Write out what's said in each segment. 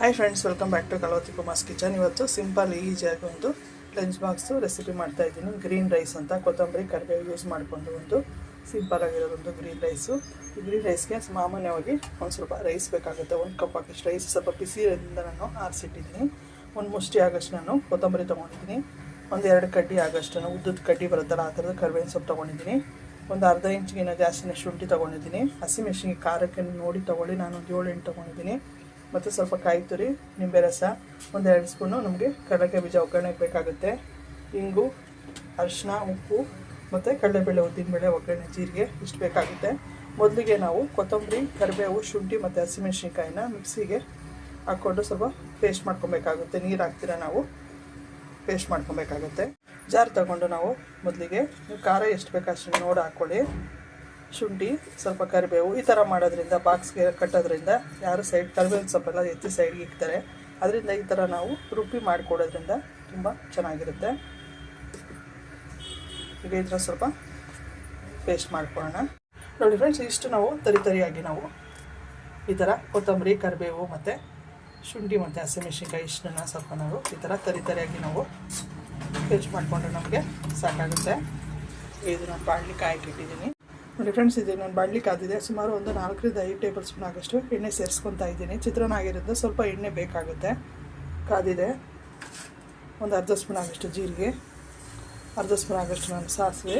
Hi friends welcome back to Kalavati Kumar's kitchen ಇವತ್ತು simple ಈಸಿಯಾಗಿ ಒಂದು ಲಂಚ್ ಬಾಕ್ಸು ರೆಸಿಪಿ ಮಾಡ್ತಾ ಇದ್ದೀನಿ. ಗ್ರೀನ್ ರೈಸ್ ಅಂತ ಕೊತ್ತಂಬರಿ, ಕರಿಬೇವು ಯೂಸ್ ಮಾಡಿಕೊಂಡು ಒಂದು ಸಿಂಪಲ್ ಆಗಿರೋದು ಒಂದು ಗ್ರೀನ್ ರೈಸು ಈ ಗ್ರೀನ್ ರೈಸ್ಗೆ ಸಾಮಾನ್ಯವಾಗಿ ಒಂದು ಸ್ವಲ್ಪ ರೈಸ್ ಬೇಕಾಗುತ್ತೆ. ಒಂದು ಕಪ್ ಹಾಕಷ್ಟು ರೈಸ್ ಸ್ವಲ್ಪ ಬಿಸಿ ಇರೋದ್ರಿಂದ ನಾನು ಆರಿಸಿಟ್ಟಿದ್ದೀನಿ. ಒಂದು ಮುಷ್ಟಿ ಆಗಷ್ಟು ನಾನು ಕೊತ್ತಂಬರಿ ತೊಗೊಂಡಿದ್ದೀನಿ. ಒಂದು ಎರಡು ಕಡ್ಡಿ ನಾನು ಉದ್ದದ ಕಡ್ಡಿ ಬರುತ್ತಲ್ಲ, ಆ ಥರದ ಕರಿಬೇವಿನ ಸೊಪ್ಪು ತೊಗೊಂಡಿದ್ದೀನಿ. ಒಂದು ಅರ್ಧ ಇಂಚಿಗಿನ ಜಾಸ್ತಿನ ಶುಂಠಿ ತೊಗೊಂಡಿದ್ದೀನಿ. ಹಸಿಮೆಣಸಿಗೆ ಖಾರಕ್ಕೆ ನೋಡಿ ತೊಗೊಳ್ಳಿ. ನಾನು ಒಂದು ಏಳು ಎಂಟು ತೊಗೊಂಡಿದ್ದೀನಿ. ಮತ್ತು ಸ್ವಲ್ಪ ಕಾಯಿ ತುರಿ, ನಿಂಬೆ ರಸ, ಒಂದೆರಡು ಸ್ಪೂನು ನಮಗೆ ಕಡಲೆಕಾಯಿ ಬೀಜ ಒಗ್ಗರಣೆಗೆ ಬೇಕಾಗುತ್ತೆ. ಇಂಗು ಅರಿಶಿನ ಉಪ್ಪು ಮತ್ತು ಕಡಲೆಬೇಳೆ ಉದ್ದಿನಬೇಳೆ ಒಗ್ಗರಣೆ ಜೀರಿಗೆ ಇಷ್ಟು ಬೇಕಾಗುತ್ತೆ. ಮೊದಲಿಗೆ ನಾವು ಕೊತ್ತಂಬರಿ, ಕರಿಬೇವು, ಶುಂಠಿ ಮತ್ತು ಹಸಿಮೆಣಸಿನ್ಕಾಯಿನ ಮಿಕ್ಸಿಗೆ ಹಾಕ್ಕೊಂಡು ಸ್ವಲ್ಪ ಪೇಸ್ಟ್ ಮಾಡ್ಕೊಬೇಕಾಗುತ್ತೆ. ನೀರು ಹಾಕ್ತೀರ ನಾವು? ಪೇಸ್ಟ್ ಮಾಡ್ಕೊಬೇಕಾಗುತ್ತೆ. ಜಾರ್ ತಗೊಂಡು ನಾವು ಮೊದಲಿಗೆ ನೀವು ಖಾರ ಎಷ್ಟು ಬೇಕು ನೋಡಿ ಹಾಕ್ಕೊಳ್ಳಿ ಶುಂಠಿ, ಸ್ವಲ್ಪ ಕರಿಬೇವು ಈ ಥರ ಮಾಡೋದ್ರಿಂದ ಬಾಕ್ಸ್ಗೆ ಕಟ್ಟೋದ್ರಿಂದ ಯಾರು ಸೈಡ್ ಕರಿಬೇವಿನ ಸೊಪ್ಪೆಲ್ಲ ಎತ್ತಿ ಸೈಡ್ಗೆ ಇಕ್ತಾರೆ. ಅದರಿಂದ ಈ ಥರ ನಾವು ರುಬ್ಬಿ ಮಾಡಿಕೊಡೋದ್ರಿಂದ ತುಂಬ ಚೆನ್ನಾಗಿರುತ್ತೆ. ಈ ಥರ ಸ್ವಲ್ಪ ಪೇಸ್ಟ್ ಮಾಡ್ಕೊಳ್ಳೋಣ. ನೋಡಿ ಫ್ರೆಂಡ್ಸ್ ಇಷ್ಟು ನಾವು ತರಿ ತರಿಯಾಗಿ ನಾವು ಈ ಥರ ಕೊತ್ತಂಬರಿ, ಕರಿಬೇವು ಮತ್ತು ಶುಂಠಿ ಮತ್ತು ಹಸಿಮೆಣಸಿನ್ಕಾಯಿ ಇಷ್ಟನ್ನು ಸ್ವಲ್ಪ ನಾವು ಈ ಥರ ತರಿ ತರಿಯಾಗಿ ನಾವು ಪೇಸ್ಟ್ ಮಾಡಿಕೊಂಡ್ರೆ ನಮಗೆ ಸಾಕಾಗುತ್ತೆ. ಇದು ನಾನು ಹಾಕಿಟ್ಟಿದ್ದೀನಿ ನೋಡಿ ಫ್ರೆಂಡ್ಸ್ ಇದು ನಾನು ಬಾಡ್ಲಿಕ್ಕೆ ಕಾದಿದೆ ಸುಮಾರು ಒಂದು ನಾಲ್ಕರಿಂದ ಐದು ಟೇಬಲ್ ಸ್ಪೂನ್ ಆಗಷ್ಟು ಎಣ್ಣೆ ಸೇರಿಸ್ಕೊತಾ ಇದ್ದೀನಿ. ಚಿತ್ರಾನ್ನ ಆಗಿರೋದು ಸ್ವಲ್ಪ ಎಣ್ಣೆ ಬೇಕಾಗುತ್ತೆ. ಕಾದಿದೆ. ಒಂದು ಅರ್ಧ ಸ್ಪೂನ್ ಆಗಷ್ಟು ಜೀರಿಗೆ. ಅರ್ಧ ಸ್ಪೂನ್ ಆಗಷ್ಟು ನಾನು ಸಾಸಿವೆ.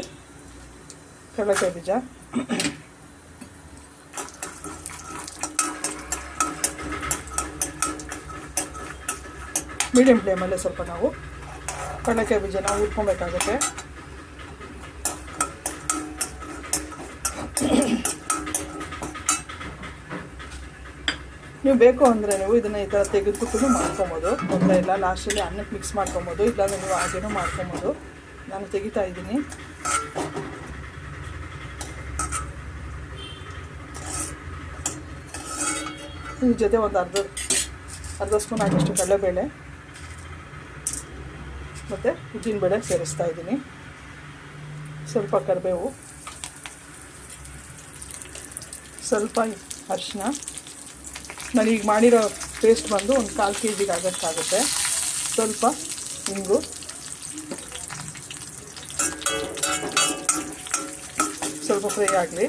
ಕಡಲೆಕಾಯಿ ಬೀಜ. ಮೀಡಿಯಮ್ ಫ್ಲೇಮಲ್ಲೇ ಸ್ವಲ್ಪ ನಾವು. ಕಡಲೆಕಾಯಿ ಬೀಜನ ಹುರ್ಕೊಬೇಕಾಗುತ್ತೆ. ನೀವು ಬೇಕು ಅಂದರೆ ನೀವು ಇದನ್ನು ಈ ಥರ ತೆಗೆದುಬಿಟ್ಟು ಮಾಡ್ಕೊಬೋದು. ತೊಂದರೆ ಇಲ್ಲ. ಲಾಸ್ಟಲ್ಲಿ ಅನ್ನಕ್ಕೆ ಮಿಕ್ಸ್ ಮಾಡ್ಕೊಬೋದು. ಇಲ್ಲಾಂದರೆ ನೀವು ಹಾಗೇನೂ ಮಾಡ್ಕೊಬೋದು. ನಾನು ತೆಗಿತಾ ಇದ್ದೀನಿ. ಇದ್ರ ಜೊತೆ ಒಂದು ಅರ್ಧ ಅರ್ಧ ಸ್ಪೂನ್ ಆಗಿಷ್ಟು ಕಡಲೆಬೇಳೆ ಮತ್ತು ಉದ್ದಿನಬೇಳೆ ಸೇರಿಸ್ತಾ ಇದ್ದೀನಿ. ಸ್ವಲ್ಪ ಕರಿಬೇವು. ಸ್ವಲ್ಪ ಅರಿಶಿನ. ನಾನು ಈಗ ಮಾಡಿರೋ ಪೇಸ್ಟ್ ಬಂದು ಒಂದು ಕಾಲು ಕೆ ಜಿಗೆ ಆಗೋಕ್ಕಾಗುತ್ತೆ ಸ್ವಲ್ಪ ಇಂಗು. ಸ್ವಲ್ಪ ಫ್ರೈ ಆಗಲಿ.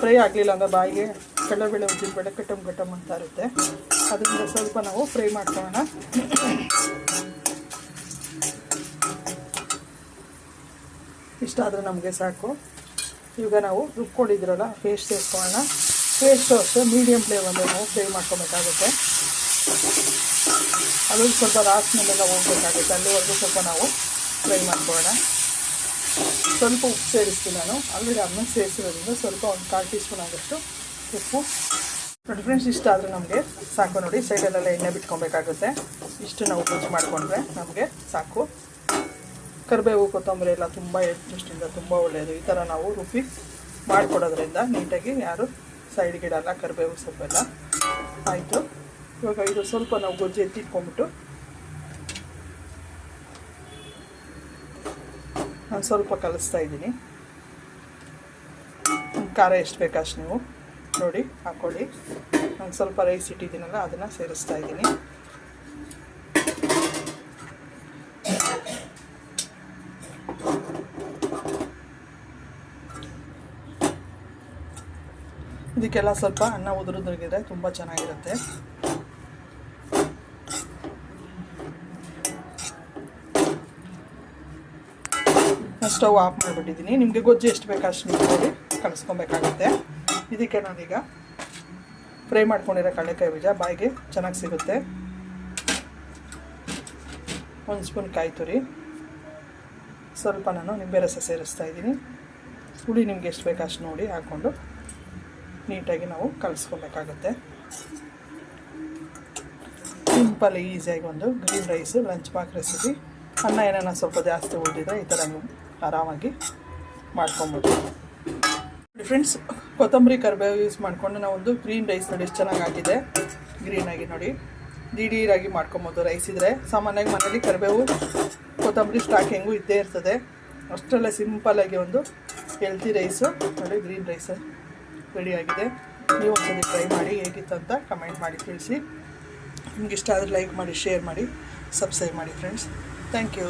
ಫ್ರೈ ಆಗಲಿಲ್ಲ ಅಂದರೆ ಬಾಯಿಗೆ ಕಡಲೆಬೇಳೆ ಉದ್ದಿನಬೇಳೆ ಕಟ್ಟಮ್ ಕಟ್ಟಮ್ ಅಂತ ಇರುತ್ತೆ. ಅದರಿಂದ ಸ್ವಲ್ಪ ನಾವು ಫ್ರೈ ಮಾಡ್ಕೊಳ್ಳೋಣ. ಇಷ್ಟಾದರೆ ನಮಗೆ ಸಾಕು. ಈಗ ನಾವು ರುಬ್ಕೊಂಡಿದ್ರಲ್ಲ ಪೇಸ್ಟ್ ಸೇರಿಸ್ಕೊಳ್ಳೋಣ ಪೇಸ್ಟು ಅಷ್ಟೇ ಮೀಡಿಯಮ್ ಫ್ಲೇಮಲ್ಲಿ ನಾವು ಫ್ರೈ ಮಾಡ್ಕೊಬೇಕಾಗುತ್ತೆ. ಅದು ಸ್ವಲ್ಪ ರಾಸ್ನಲ್ಲೆಲ್ಲ ಹೋಗ್ಬೇಕಾಗುತ್ತೆ. ಅಲ್ಲಿವರೆಗೂ ಸ್ವಲ್ಪ ನಾವು ಫ್ರೈ ಮಾಡ್ಕೊಳ್ಳೋಣ. ಸ್ವಲ್ಪ ಉಪ್ಪು ಸೇರಿಸ್ತೀನಿ ನಾನು. ಆಲ್ರೆಡಿ ಅನ್ನ ಸೇರಿಸಿರೋದ್ರಿಂದ ಸ್ವಲ್ಪ ಒಂದು ಕಾಲು ಟೀ ಸ್ಪೂನ್ ಉಪ್ಪು. ನೋಡಿ ಫ್ರೆಂಡ್ಸ್ ಇಷ್ಟ ಆದರೆ ನಮಗೆ ಸಾಕು ನೋಡಿ. ಸೈಡಲ್ಲೆಲ್ಲ ಎಣ್ಣೆ ಬಿಟ್ಕೊಬೇಕಾಗುತ್ತೆ. ಇಷ್ಟು ನಾವು ಉಪ್ಪು ಮಾಡಿಕೊಂಡ್ರೆ ನಮಗೆ ಸಾಕು. ಕರಿಬೇವು ಕೊತ್ತಂಬರಿ ಎಲ್ಲ ತುಂಬ ದೃಷ್ಟಿಯಿಂದ ತುಂಬ ಒಳ್ಳೆಯದು ಈ ಥರ ನಾವು ರುಬ್ಬಿ ಮಾಡಿಕೊಡೋದ್ರಿಂದ ನೀಟಾಗಿ ಯಾರು ಸೈಡ್ಗೆ ಇಡಲ್ಲ ಕರಿಬೇವು ಸೊಪ್ಪೆಲ್ಲ ಆಯಿತು. ಇವಾಗ ಇದು ಸ್ವಲ್ಪ ನಾವು ಗೊಜ್ಜು ಎತ್ತಿಟ್ಕೊಂಬಿಟ್ಟು ನಾನು ಸ್ವಲ್ಪ ಕಲಿಸ್ತಾ ಇದ್ದೀನಿ. ಖಾರ ಎಷ್ಟು ಬೇಕಷ್ಟು ನೀವು ನೋಡಿ ಹಾಕ್ಕೊಳ್ಳಿ ನಾನು ಸ್ವಲ್ಪ ರೈಸ್ ಇಟ್ಟಿದ್ದೀನಲ್ಲ, ಅದನ್ನು ಸೇರಿಸ್ತಾ ಇದ್ದೀನಿ. ಇದಕ್ಕೆಲ್ಲ ಸ್ವಲ್ಪ ಅನ್ನ ಉದುರುದ್ರಿಗಿದ್ರೆ ತುಂಬ ಚೆನ್ನಾಗಿರುತ್ತೆ. ಸ್ಟವ್ ಆಫ್ ಮಾಡಿಬಿಟ್ಟಿದ್ದೀನಿ ನಿಮಗೆ ಗೊಜ್ಜು ಎಷ್ಟು ಬೇಕು ಅಷ್ಟು ನೋಡಿ ಕಲಿಸ್ಕೊಬೇಕಾಗುತ್ತೆ ಇದಕ್ಕೆ ನಾನೀಗ ಫ್ರೈ ಮಾಡ್ಕೊಂಡಿರೋ ಕಡಲೆಕಾಯಿ ಬೀಜ ಬಾಯಿಗೆ ಚೆನ್ನಾಗಿ ಸಿಗುತ್ತೆ. ಒಂದು ಸ್ಪೂನ್ ಕಾಯಿ ತುರಿ. ಸ್ವಲ್ಪ ನಾನು ನಿಂಬೆ ರಸ ಸೇರಿಸ್ತಾ ಇದ್ದೀನಿ. ಹುಳಿ ನಿಮ್ಗೆ ಎಷ್ಟು ಬೇಕು ಅಷ್ಟು ನೋಡಿ ಹಾಕ್ಕೊಂಡು ನೀಟಾಗಿ ನಾವು ಕಲಿಸ್ಕೊಬೇಕಾಗುತ್ತೆ. ಸಿಂಪಲ್ ಈಸಿಯಾಗಿ ಒಂದು green rice lunch box recipe ಅನ್ನ ಏನಾನ ಸ್ವಲ್ಪ ಜಾಸ್ತಿ ಉಳಿದಿದ್ರೆ ಈ ಥರ ಆರಾಮಾಗಿ ಮಾಡ್ಕೊಬೋದು. ಫ್ರೆಂಡ್ಸ್ ಕೊತ್ತಂಬರಿ ಕರಿಬೇವು ಯೂಸ್ ಮಾಡಿಕೊಂಡು ನಾವು ಒಂದು ಗ್ರೀನ್ ರೈಸ್ ನೋಡಿ ಎಷ್ಟು ಚೆನ್ನಾಗಿ ಆಗಿದೆ ಗ್ರೀನಾಗಿ ನೋಡಿ. ದಿಢೀರಾಗಿ ಮಾಡ್ಕೊಬೋದು ರೈಸ್ ಇದ್ದರೆ ಸಾಮಾನ್ಯವಾಗಿ ಮನೇಲಿ ಕರಿಬೇವು, ಕೊತ್ತಂಬರಿ ಸ್ಟಾಕ್ ಹೆಂಗೂ ಇದ್ದೇ ಇರ್ತದೆ. ಅಷ್ಟರಲ್ಲೇ ಸಿಂಪಲ್ಲಾಗಿ ಒಂದು ಹೆಲ್ತಿ ರೈಸು ನೋಡಿ ಗ್ರೀನ್ ರೈಸ್ ರೆಡಿಯಾಗಿದೆ. ನೀವು ಒಂದ್ಸಲಿ ಟ್ರೈ ಮಾಡಿ ಹೇಗಿತ್ತು ಅಂತ ಕಮೆಂಟ್ ಮಾಡಿ ತಿಳಿಸಿ. ನಿಮ್ಗೆ ಇಷ್ಟ ಆದರೆ ಲೈಕ್ ಮಾಡಿ ಶೇರ್ ಮಾಡಿ ಸಬ್ಸ್ಕ್ರೈಬ್ ಮಾಡಿ ಫ್ರೆಂಡ್ಸ್ ಥ್ಯಾಂಕ್ ಯು